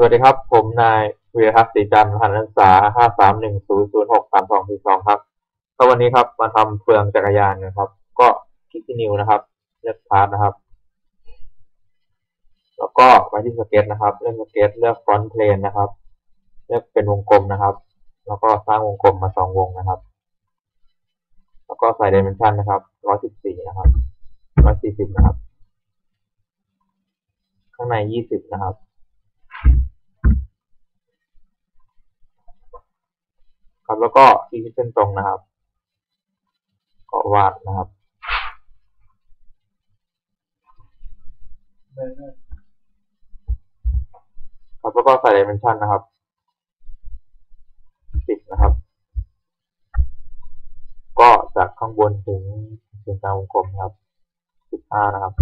สวัสดีครับ ผมนายวีรทัศน์ศรีจันทร์รหัสนักศึกษาห้าสามหนึ่งศูนย์ศูนย์หกสามสองสี่สองครับก็วันนี้ครับมาทำเฟืองจักรยานนะครับ ก็คลิกที่นิวนะครับ เลือกพาร์ทนะครับ แล้วก็ไปที่สเก็ตนะครับ เลือกสเก็ตเลือกฟอนต์เพลนนะครับ เลือกเป็นวงกลมนะครับ แล้วก็สร้างวงกลมมาสองวงนะครับ แล้วก็ใส่ดิเมนชันนะครับร้อยสิบสี่นะครับร้อยสี่สิบนะครับ ข้างในยี่สิบนะครับ ครับ แล้วก็ที่เส้นตรงนะครับ ก็วาดนะครับครับแล้วก็ใส่ดิเมนชันนะครับสิบนะครับ ก็จากข้างบนถึงถึงกลางวงกลมนะครับสิบห้านะครับ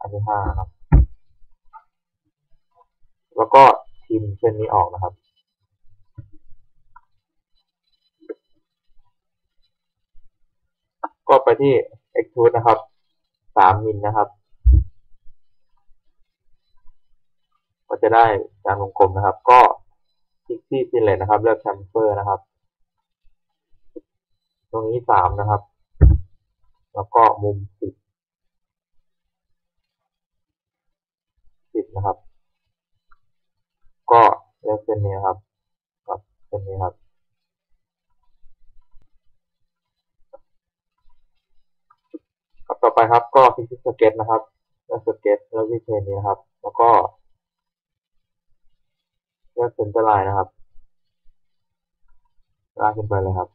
อันที่ห้าครับ แล้วก็ทิมเส้นนี้ออกนะครับ ก็ไปที่ extrude นะครับสามมิลนะครับ ก็จะได้จานวงกลมนะครับ ก็คลิกที่ฟินเลยนะครับ เลือก chamfer นะครับ ตรงนี้สามนะครับ แล้วก็มุมสิบสิบนะครับ ก็ เลือกเส้นนี้ครับกับเส้นนี้ครับครับต่อไปครับก็คลิกที่สเก็ตนะครับเลือกสเก็ตแล้วที่เพนนี้นะครับ แล้วก็เลือกเส้นตลายนะครับลากขึ้นไปเลยครับ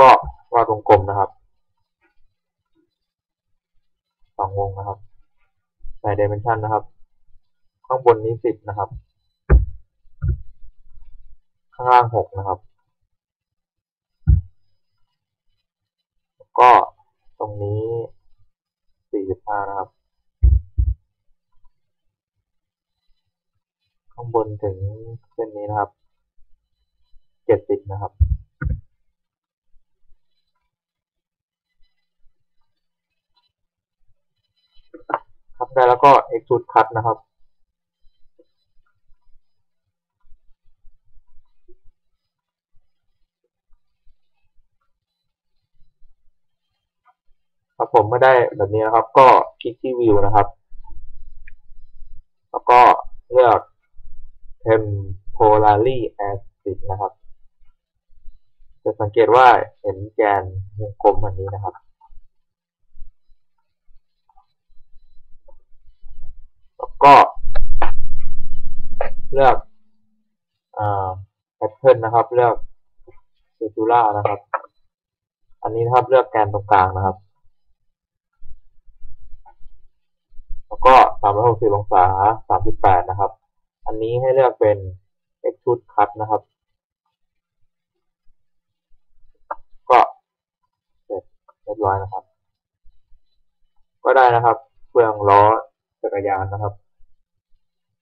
ก็วาดวงกลมนะครับสองวงนะครับ ส่ดิเมนชันนะครับ ข้างบนนี้สิบนะครับ ข้างล่างหกนะครับ ก็ตรงนี้สี่สิบห้านะครับ ข้างบนถึงเส้นนี้นะครับเจ็ดสิบนะครับ ครับ ได้แล้วก็ extrude cut นะครับ ครับผมไม่ได้แบบนี้นะครับ ก็คลิกที่ view นะครับ แล้วก็เลือก temporary acid นะครับ จะสังเกตว่าเห็นแกนวงกลมอันนี้นะครับ แล้ว ก็เลือกแพทเทิร์นนะครับ เลือก c i r c u l a r นะครับ อันนี้นะครับเลือกแกนตรงกลางนะครับ แล้วก็ 360 องศา 38 นะครับ อันนี้ให้เลือกเป็น extrude cut นะครับ ก็เสร็จเรียบร้อยนะครับ ก็ได้นะครับเฟืองล้อจักรยานนะครับ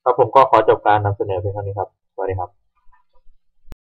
ครับผมก็ขอจบการนำเสนอเพียงเท่านี้ครับ สวัสดีครับ